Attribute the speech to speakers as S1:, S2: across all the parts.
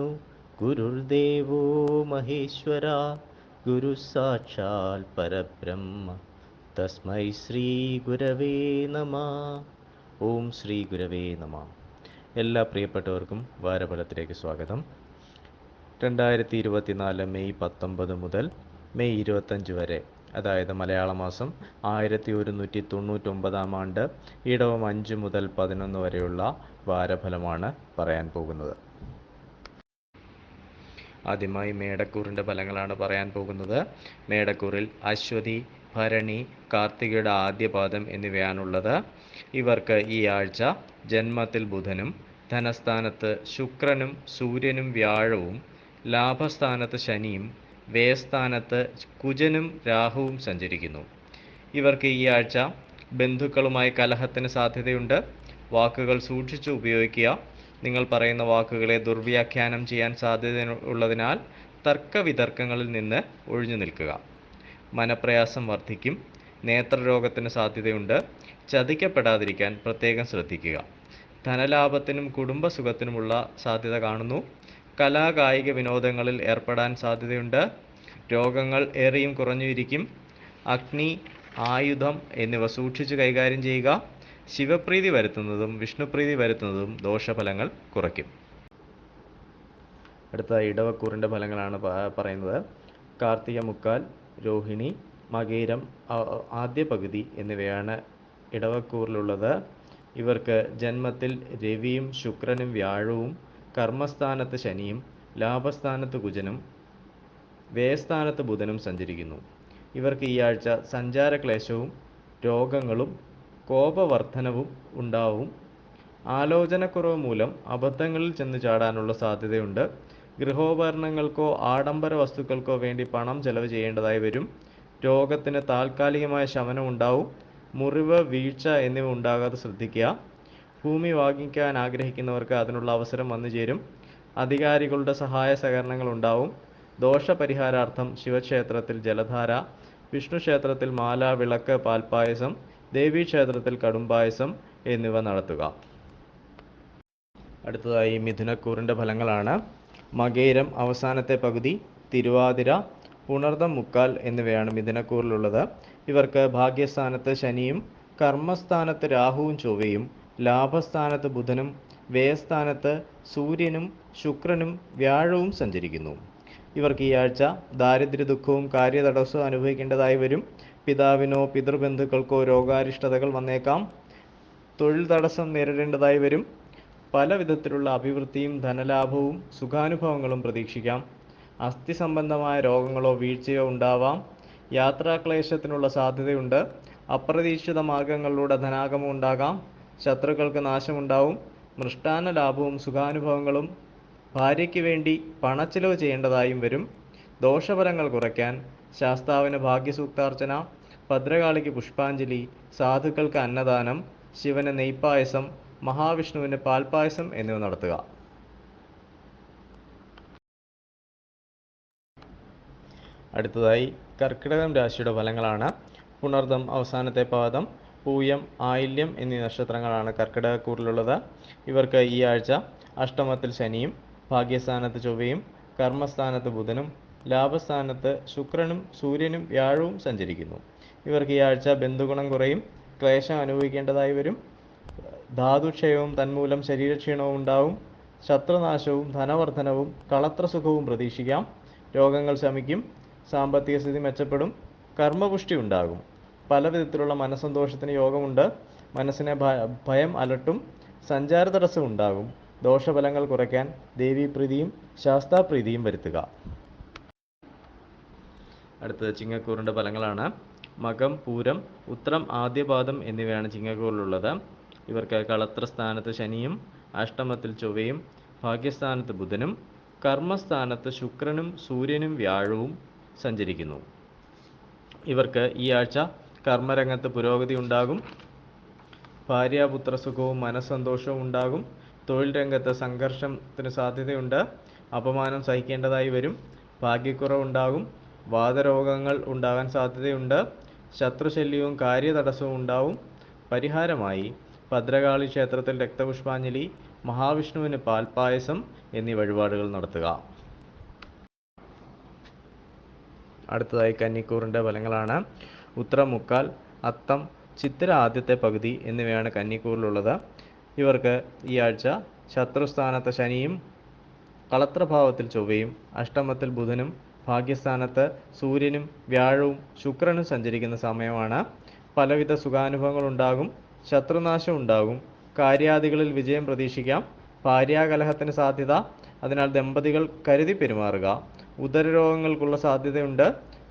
S1: ഗുരുർബ്രഹ്മാ ഗുരുദേവോ മഹേശ്വര ഗുരു സാക്ഷാൽ പരബ്രഹ്മ തസ്മൈ ശ്രീ ഗുരവേ നമ. ഓം ശ്രീ ഗുരവേ നമ. എല്ലാ പ്രിയപ്പെട്ടവർക്കും വാരഫലത്തിലേക്ക് സ്വാഗതം. രണ്ടായിരത്തി ഇരുപത്തിനാല് മെയ് പത്തൊമ്പത് മുതൽ മെയ് ഇരുപത്തഞ്ച് വരെ അതായത് മലയാള മാസം ആയിരത്തി ഒരുന്നൂറ്റി തൊണ്ണൂറ്റൊമ്പതാം ആണ്ട് ഇടവം അഞ്ച് മുതൽ പതിനൊന്ന് വരെയുള്ള വാരഫലമാണ് പറയാൻ പോകുന്നത്. ആദ്യമായി മേടക്കൂറിന്റെ ഫലങ്ങളാണ് പറയാൻ പോകുന്നത്. മേടക്കൂറിൽ അശ്വതി ഭരണി കാർത്തികയുടെ ആദ്യപാദം എന്നിവയാണുള്ളത്. ഇവർക്ക് ഈ ആഴ്ച ജന്മത്തിൽ ബുധനും ധനസ്ഥാനത്ത് ശുക്രനും സൂര്യനും വ്യാഴവും ലാഭസ്ഥാനത്ത് ശനിയും വ്യയസ്ഥാനത്ത് കുജനും രാഹുവും സഞ്ചരിക്കുന്നു. ഇവർക്ക് ഈ ആഴ്ച ബന്ധുക്കളുമായി കലഹത്തിന് സാധ്യതയുണ്ട്. വാക്കുകൾ സൂക്ഷിച്ചു ഉപയോഗിക്കുക. നിങ്ങൾ പറയുന്ന വാക്കുകളെ ദുർവ്യാഖ്യാനം ചെയ്യാൻ സാധ്യത ഉള്ളതിനാൽ തർക്കവിതർക്കങ്ങളിൽ നിന്ന് ഒഴിഞ്ഞു നിൽക്കുക. മനപ്രയാസം വർദ്ധിക്കും. നേത്രരോഗത്തിന് സാധ്യതയുണ്ട്. ചതിക്കപ്പെടാതിരിക്കാൻ പ്രത്യേകം ശ്രദ്ധിക്കുക. ധനലാഭത്തിനും കുടുംബസുഖത്തിനുമുള്ള സാധ്യത കാണുന്നു. കലാകായിക വിനോദങ്ങളിൽ ഏർപ്പെടാൻ സാധ്യതയുണ്ട്. രോഗങ്ങൾ ഏറെയും കുറഞ്ഞുയിരിക്കും. അഗ്നി ആയുധം എന്നിവ സൂക്ഷിച്ചു കൈകാര്യം ചെയ്യുക. ശിവപ്രീതി വരുത്തുന്നതും വിഷ്ണുപ്രീതി വരുത്തുന്നതും ദോഷഫലങ്ങൾ കുറയ്ക്കും. അടുത്ത ഇടവക്കൂറിന്റെ ഫലങ്ങളാണ് പറയുന്നത്. കാർത്തിക മുക്കാൽ രോഹിണി മകീരം ആദ്യ പകുതി എന്നിവയാണ് ഇടവക്കൂറിലുള്ളത്. ഇവർക്ക് ജന്മത്തിൽ രവിയും ശുക്രനും വ്യാഴവും കർമ്മസ്ഥാനത്ത് ശനിയും ലാഭസ്ഥാനത്ത് കുജനും വ്യയസ്ഥാനത്ത് ബുധനും സഞ്ചരിക്കുന്നു. ഇവർക്ക് ഈ ആഴ്ച സഞ്ചാരക്ലേശവും രോഗങ്ങളും കോപവർദ്ധനവും ഉണ്ടാവും. ആലോചനക്കുറവ് മൂലം അബദ്ധങ്ങളിൽ ചെന്ന് ചാടാനുള്ള സാധ്യതയുണ്ട്. ഗൃഹോപകരണങ്ങൾക്കോ ആഡംബര വസ്തുക്കൾക്കോ വേണ്ടി പണം ചെലവ് ചെയ്യേണ്ടതായി വരും. രോഗത്തിന് താൽക്കാലികമായ ശമനം ഉണ്ടാവും. മുറിവ് വീഴ്ച എന്നിവ ഉണ്ടാകാതെ ശ്രദ്ധിക്കുക. ഭൂമി വാങ്ങിക്കാൻ ആഗ്രഹിക്കുന്നവർക്ക് അതിനുള്ള അവസരം വന്നു ചേരും. അധികാരികളുടെ സഹായ സഹകരണങ്ങൾ ഉണ്ടാവും. ദോഷപരിഹാരാർത്ഥം ശിവക്ഷേത്രത്തിൽ ജലധാര വിഷ്ണു ക്ഷേത്രത്തിൽ മാല വിളക്ക് പാൽപ്പായസം ദേവീക്ഷേത്രത്തിൽ കടുംപായസം എന്നിവ നടത്തുക. അടുത്തതായി മിഥുനക്കൂറിന്റെ ഫലങ്ങളാണ്. മകേരം അവസാനത്തെ പകുതി തിരുവാതിര പുണർദം മുക്കാൽ എന്നിവയാണ് മിഥുനക്കൂറിലുള്ളത്. ഇവർക്ക് ഭാഗ്യസ്ഥാനത്ത് ശനിയും കർമ്മസ്ഥാനത്ത് രാഹുവും ചൊവ്വയും ലാഭസ്ഥാനത്ത് ബുധനും വ്യയസ്ഥാനത്ത് സൂര്യനും ശുക്രനും വ്യാഴവും സഞ്ചരിക്കുന്നു. ഇവർക്ക് ഈ ആഴ്ച ദാരിദ്ര്യ ദുഃഖവും കാര്യതടസ്സവും അനുഭവിക്കേണ്ടതായി വരും. പിതാവിനോ പിതൃബന്ധുക്കൾക്കോ രോഗാരിഷ്ടതകൾ വന്നേക്കാം. തൊഴിൽ തടസ്സം നേരിടേണ്ടതായി വരും. പല വിധത്തിലുള്ള അഭിവൃദ്ധിയും ധനലാഭവും സുഖാനുഭവങ്ങളും പ്രതീക്ഷിക്കാം. അസ്ഥി സംബന്ധമായ രോഗങ്ങളോ വീഴ്ചയോ ഉണ്ടാവാം. യാത്രാക്ലേശത്തിനുള്ള സാധ്യതയുണ്ട്. അപ്രതീക്ഷിത മാർഗങ്ങളിലൂടെ ധനാഗമം ഉണ്ടാകാം. ശത്രുക്കൾക്ക് നാശമുണ്ടാവും. മൃഷ്ടാന ലാഭവും സുഖാനുഭവങ്ങളും ഭാര്യയ്ക്ക് വേണ്ടി പണച്ചിലവ് ചെയ്യേണ്ടതായും വരും. ദോഷഫലങ്ങൾ കുറയ്ക്കാൻ ശാസ്താവിന് ഭാഗ്യസൂക്താർച്ചന ഭദ്രകാളിക്ക് പുഷ്പാഞ്ജലി സാധുക്കൾക്ക് അന്നദാനം ശിവന് നെയ്പ്പായസം മഹാവിഷ്ണുവിന് പാൽപ്പായസം എന്നിവ നടത്തുക. അടുത്തതായി കർക്കിടകം രാശിയുടെ ഫലങ്ങളാണ്. പുണർദം അവസാനത്തെ പാദം പൂയം ആയില്യം എന്നീ നക്ഷത്രങ്ങളാണ് കർക്കിടകക്കൂറിലുള്ളത്. ഇവർക്ക് ഈ ആഴ്ച അഷ്ടമത്തിൽ ശനിയും ഭാഗ്യസ്ഥാനത്ത് ചൊവ്വയും കർമ്മസ്ഥാനത്ത് ബുധനും ലാഭസ്ഥാനത്ത് ശുക്രനും സൂര്യനും വ്യാഴവും സഞ്ചരിക്കുന്നു. ഇവർക്ക് ഈ ആഴ്ച ബന്ധുഗുണം കുറയും ക്ലേശം അനുഭവിക്കേണ്ടതായി വരും. ധാതുക്ഷയവും തന്മൂലം ശരീരക്ഷീണവും ഉണ്ടാവും. ശത്രുനാശവും ധനവർദ്ധനവും കളത്രസുഖവും പ്രതീക്ഷിക്കാം. രോഗങ്ങൾ ശമിക്കും. സാമ്പത്തിക സ്ഥിതി മെച്ചപ്പെടും. കർമ്മപുഷ്ടി ഉണ്ടാകും. പല വിധത്തിലുള്ള മനസ്സന്തോഷത്തിന് യോഗമുണ്ട്. മനസ്സിനെ ഭയം അലട്ടും. സഞ്ചാര തടസ്സം ഉണ്ടാകും. ദോഷഫലങ്ങൾ കുറയ്ക്കാൻ ദേവീപ്രീതിയും ശാസ്താപ്രീതിയും വരുത്തുക. അടുത്തത് ചിങ്ങക്കൂറിന്റെ ഫലങ്ങളാണ്. മകം പൂരം ഉത്രം ആദ്യപാദം എന്നിവയാണ് ചിങ്ങക്കൂറിലുള്ളത് ഇവർക്ക് കളത്ര സ്ഥാനത്ത് ശനിയും അഷ്ടമത്തിൽ ചൊവ്വയും ഭാഗ്യസ്ഥാനത്ത് ബുധനും കർമ്മസ്ഥാനത്ത് ശുക്രനും സൂര്യനും വ്യാഴവും സഞ്ചരിക്കുന്നു. ഇവർക്ക് ഈ ആഴ്ച കർമ്മരംഗത്ത് പുരോഗതി ഉണ്ടാകും. ഭാര്യാപുത്ര സുഖവും മനസ്സന്തോഷവും ഉണ്ടാകും. തൊഴിൽ രംഗത്ത് സംഘർഷത്തിന് സാധ്യതയുണ്ട്. അപമാനം സഹിക്കേണ്ടതായി വരും. ഭാഗ്യക്കുറവുണ്ടാകും. വാദരോഗങ്ങൾ ഉണ്ടാകാൻ സാധ്യതയുണ്ട്. ശത്രുശല്യവും കാര്യതടസ്സവും ഉണ്ടാവും. പരിഹാരമായി ഭദ്രകാളി ക്ഷേത്രത്തിൽ രക്തപുഷ്പാഞ്ജലി മഹാവിഷ്ണുവിന് പാൽപ്പായസം എന്നീ വഴിപാടുകൾ നടത്തുക. അടുത്തതായി കന്നിക്കൂറിന്റെ ഫലങ്ങളാണ്. ഉത്തരം മുക്കാൽ അത്തം ചിത്തിര ആദ്യത്തെ പകുതി എന്നിവയാണ് കന്നിക്കൂറിലുള്ളത്. ഇവർക്ക് ഈ ആഴ്ച ശത്രുസ്ഥാനത്ത് ശനിയും കളത്രഭാവത്തിൽ ചൊവ്വയും അഷ്ടമത്തിൽ ബുധനും ഭാഗ്യസ്ഥാനത്ത് സൂര്യനും വ്യാഴവും ശുക്രനും സഞ്ചരിക്കുന്ന സമയമാണ്. പലവിധ സുഖാനുഭവങ്ങൾ ഉണ്ടാകും ശത്രുനാശം ഉണ്ടാകും. കാര്യാദികളിൽ വിജയം പ്രതീക്ഷിക്കാം. ഭാര്യാകലഹത്തിന് സാധ്യത. അതിനാൽ ദമ്പതികൾ കരുതി പെരുമാറുക. ഉദരരോഗങ്ങൾക്കുള്ള സാധ്യതയുണ്ട്.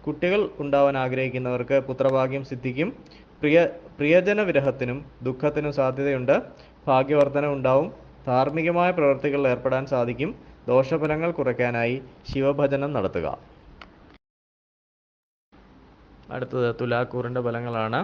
S1: കുട്ടികൾ ഉണ്ടാവാൻ ആഗ്രഹിക്കുന്നവർക്ക് പുത്രഭാഗ്യം സിദ്ധിക്കും. പ്രിയ പ്രിയജന വിരഹത്തിനും ദുഃഖത്തിനും സാധ്യതയുണ്ട്. ഭാഗ്യവർധന ഉണ്ടാവും. ധാർമ്മികമായ പ്രവൃത്തികളിൽ ഏർപ്പെടാൻ സാധിക്കും. ദോഷഫലങ്ങൾ കുറയ്ക്കാനായി ശിവഭജനം നടത്തുക. അടുത്തത് തുലാക്കൂറിന്റെ ഫലങ്ങളാണ്.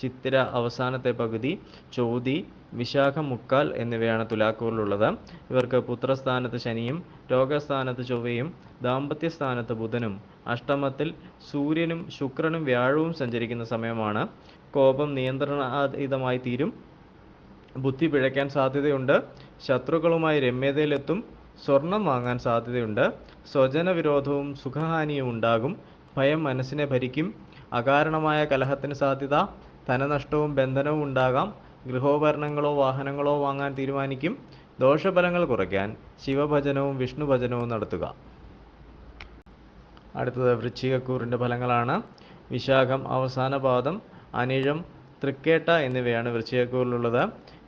S1: ചിത്തിര അവസാനത്തെ പകുതി ചോതി വിശാഖ മുക്കാൽ എന്നിവയാണ് തുലാക്കൂറിലുള്ളത്. ഇവർക്ക് പുത്രസ്ഥാനത്ത് ശനിയും രോഗസ്ഥാനത്ത് ചൊവ്വയും ദാമ്പത്യസ്ഥാനത്ത് ബുധനും അഷ്ടമത്തിൽ സൂര്യനും ശുക്രനും വ്യാഴവും സഞ്ചരിക്കുന്ന സമയമാണ്. കോപം നിയന്ത്രണാതീതമായി തീരും. ബുദ്ധി പിഴയ്ക്കാൻ സാധ്യതയുണ്ട്. ശത്രുക്കളുമായി രമ്യതയിലെത്തും. സ്വർണം വാങ്ങാൻ സാധ്യതയുണ്ട്. സ്വജന വിരോധവും സുഖഹാനിയും ഉണ്ടാകും. ഭയം മനസ്സിനെ ഭരിക്കും. അകാരണമായ കലഹത്തിന് സാധ്യത. ധനനഷ്ടവും ബന്ധനവും ഉണ്ടാകാം. ഗൃഹോപകരണങ്ങളോ വാഹനങ്ങളോ വാങ്ങാൻ തീരുമാനിക്കും. ദോഷഫലങ്ങൾ കുറയ്ക്കാൻ ശിവഭജനവും വിഷ്ണുഭജനവും നടത്തുക. അടുത്തത് വൃശ്ചികക്കൂറിന്റെ ഫലങ്ങളാണ്. വിശാഖം അവസാന പാദം അനിഴം തൃക്കേട്ട എന്നിവയാണ് വൃശ്ചികക്കൂറിലുള്ളത്.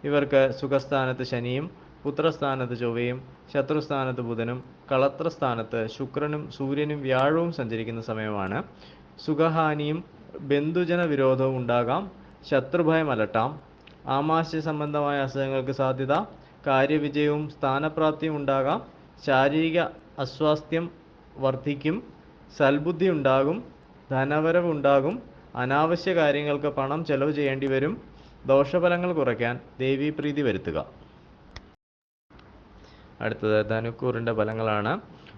S1: ഇവർക്ക് സുഖസ്ഥാനത്ത് ശനിയും പുത്രസ്ഥാനത്ത് ചൊവ്വയും ശത്രുസ്ഥാനത്ത് ബുധനും കളത്രസ്ഥാനത്ത് ശുക്രനും സൂര്യനും വ്യാഴവും സഞ്ചരിക്കുന്ന സമയമാണ്. സുഖഹാനിയും ബന്ധുജന വിരോധവും ഉണ്ടാകാം. ശത്രുഭയം അലട്ടാം. ആമാശയ സംബന്ധമായ അസുഖങ്ങൾക്ക് സാധ്യത. കാര്യവിജയവും സ്ഥാനപ്രാപ്തിയും ഉണ്ടാകാം. ശാരീരിക അസ്വാസ്ഥ്യം വർദ്ധിക്കും. സൽബുദ്ധി ഉണ്ടാകും. ധനവരവുണ്ടാകും അനാവശ്യ കാര്യങ്ങൾക്ക് പണം ചെലവ് ചെയ്യേണ്ടി വരും. ദോഷഫലങ്ങൾ കുറയ്ക്കാൻ ദേവീപ്രീതി വരുത്തുക. അടുത്തത് ധനുക്കൂറിന്റെ ഫലങ്ങളാണ്.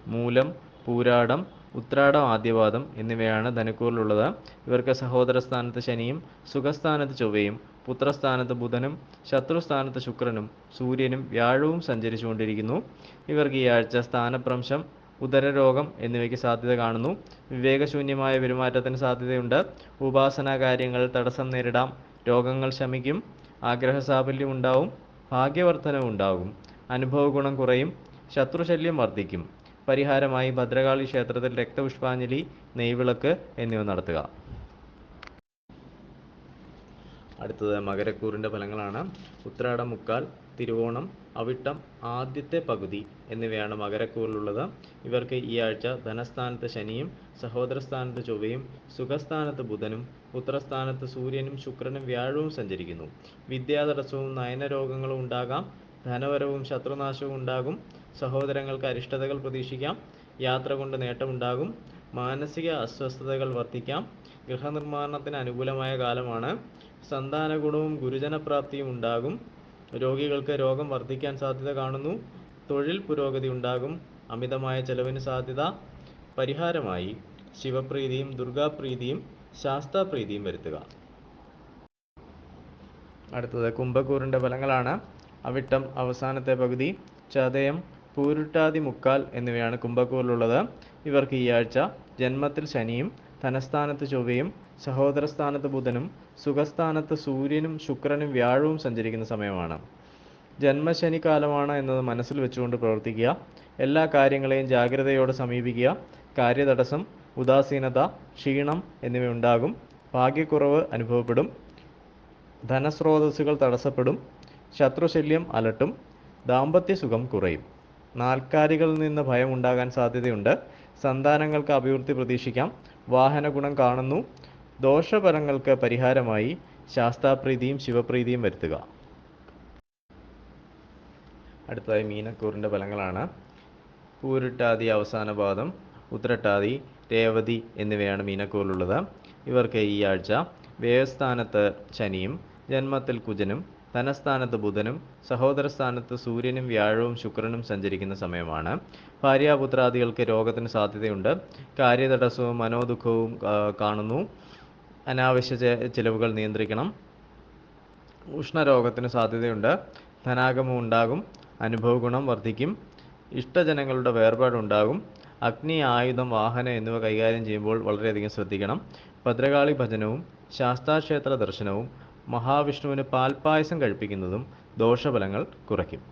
S1: മൂലം പൂരാടം ഉത്രാടം ആദ്യപാദം എന്നിവയാണ് ധനുക്കൂറിലുള്ളത്. ഇവർക്ക് സഹോദര സ്ഥാനത്ത് ശനിയും സുഖസ്ഥാനത്ത് ചൊവ്വയും പുത്രസ്ഥാനത്ത് ബുധനും ശത്രുസ്ഥാനത്ത് ശുക്രനും സൂര്യനും വ്യാഴവും സഞ്ചരിച്ചുകൊണ്ടിരിക്കുന്നു. ഇവർക്ക് ഈ ആഴ്ച സ്ഥാനഭ്രംശം ഉദരരോഗം എന്നിവയ്ക്ക് സാധ്യത കാണുന്നു. വിവേകശൂന്യമായ പെരുമാറ്റത്തിന് സാധ്യതയുണ്ട്. ഉപാസനാ കാര്യങ്ങൾ തടസ്സം നേരിടാം. രോഗങ്ങൾ ശമിക്കും. ആഗ്രഹസാഫല്യം ഉണ്ടാവും. ഭാഗ്യവർദ്ധനവും ഉണ്ടാകും. അനുഭവ ഗുണം കുറയും ശത്രുശല്യം വർദ്ധിക്കും. പരിഹാരമായി ഭദ്രകാളി ക്ഷേത്രത്തിൽ രക്തപുഷ്പാഞ്ജലി നെയ്വിളക്ക് എന്നിവ നടത്തുക. അടുത്തത് മകരക്കൂറിന്റെ ഫലങ്ങളാണ്. ഉത്രാടം മുക്കാൽ തിരുവോണം അവിട്ടം ആദ്യത്തെ പകുതി എന്നിവയാണ് മകരക്കൂറിലുള്ളത്. ഇവർക്ക് ഈ ആഴ്ച ധനസ്ഥാനത്ത് ശനിയും സഹോദരസ്ഥാനത്ത് ചൊവ്വയും സുഖസ്ഥാനത്ത് ബുധനും പുത്രസ്ഥാനത്ത് സൂര്യനും ശുക്രനും വ്യാഴവും സഞ്ചരിക്കുന്നു. വിദ്യാതടസ്സവും നയനരോഗങ്ങളും ഉണ്ടാകാം. ധനവരവും ശത്രുനാശവും ഉണ്ടാകും. സഹോദരങ്ങൾക്ക് അരിഷ്ടതകൾ പ്രതീക്ഷിക്കാം. യാത്ര കൊണ്ട് നേട്ടമുണ്ടാകും മാനസിക അസ്വസ്ഥതകൾ വർദ്ധിക്കാം. ഗൃഹനിർമ്മാണത്തിന് അനുകൂലമായ കാലമാണ്. സന്താന ഗുണവും ഗുരുജനപ്രാപ്തിയും ഉണ്ടാകും. രോഗികൾക്ക് രോഗം വർദ്ധിക്കാൻ സാധ്യത കാണുന്നു. തൊഴിൽ പുരോഗതി ഉണ്ടാകും. അമിതമായ ചെലവിന് സാധ്യത പരിഹാരമായി. ശിവപ്രീതിയും ദുർഗാപ്രീതിയും ശാസ്താപ്രീതിയും വരുത്തുക. അടുത്തത് കുംഭക്കൂറിന്റെ ഫലങ്ങളാണ്. അവിട്ടം അവസാനത്തെ പകുതി ചതയം പൂരുട്ടാതി മുക്കാൽ എന്നിവയാണ് കുംഭക്കൂറിലുള്ളത്. ഇവർക്ക് ഈ ആഴ്ച ജന്മത്തിൽ ശനിയും ധനസ്ഥാനത്ത് ചൊവ്വയും സഹോദരസ്ഥാനത്ത് ബുധനും സുഖസ്ഥാനത്ത് സൂര്യനും ശുക്രനും വ്യാഴവും സഞ്ചരിക്കുന്ന സമയമാണ്. ജന്മശനി കാലമാണ് എന്നത് മനസ്സിൽ വെച്ചുകൊണ്ട് പ്രവർത്തിക്കുക എല്ലാ കാര്യങ്ങളെയും ജാഗ്രതയോടെ സമീപിക്കുക കാര്യതടസ്സം ഉദാസീനത ക്ഷീണം എന്നിവ ഉണ്ടാകും ഭാഗ്യക്കുറവ് അനുഭവപ്പെടും ധനസ്രോതസ്സുകൾ തടസ്സപ്പെടും ശത്രുശല്യം അലട്ടും ദാമ്പത്യ സുഖം കുറയും. നാൽക്കാലികളിൽ നിന്ന് ഭയം ഉണ്ടാകാൻ സാധ്യതയുണ്ട്. സന്താനങ്ങൾക്ക് അഭിവൃദ്ധി പ്രതീക്ഷിക്കാം. വാഹന ഗുണം കാണുന്നു. ദോഷഫലങ്ങൾക്ക് പരിഹാരമായി ശാസ്താപ്രീതിയും ശിവപ്രീതിയും വരുത്തുക. അടുത്തതായി മീനക്കൂറിന്റെ ഫലങ്ങളാണ്. പൂരിട്ടാതി അവസാന പാദം ഉത്രട്ടാതി രേവതി എന്നിവയാണ് മീനക്കൂറിലുള്ളത്. ഇവർക്ക് ഈ ആഴ്ച വ്യയസ്ഥാനത്ത് ശനിയും ജന്മത്തിൽ കുജനും ധനസ്ഥാനത്ത് ബുധനും സഹോദരസ്ഥാനത്ത് സൂര്യനും വ്യാഴവും ശുക്രനും സഞ്ചരിക്കുന്ന സമയമാണ്. ഭാര്യാപുത്രാദികൾക്ക് രോഗത്തിന് സാധ്യതയുണ്ട്. കാര്യതടസ്സവും മനോദുഃഖവും കാണുന്നു. അനാവശ്യ ചിലവുകൾ നിയന്ത്രിക്കണം. ഉഷ്ണരോഗത്തിന് സാധ്യതയുണ്ട്. ധനാഗമം ഉണ്ടാകും. അനുഭവ ഗുണം വർദ്ധിക്കും. ഇഷ്ടജനങ്ങളുടെ വേർപാടുണ്ടാകും അഗ്നി ആയുധം വാഹനം എന്നിവ കൈകാര്യം ചെയ്യുമ്പോൾ വളരെയധികം ശ്രദ്ധിക്കണം. ഭദ്രകാളി ഭജനവും ശാസ്താക്ഷേത്ര ദർശനവും മഹാവിഷ്ണുവിന് പാൽപ്പായസം കഴിപ്പിക്കുന്നതും ദോഷഫലങ്ങൾ കുറയ്ക്കും.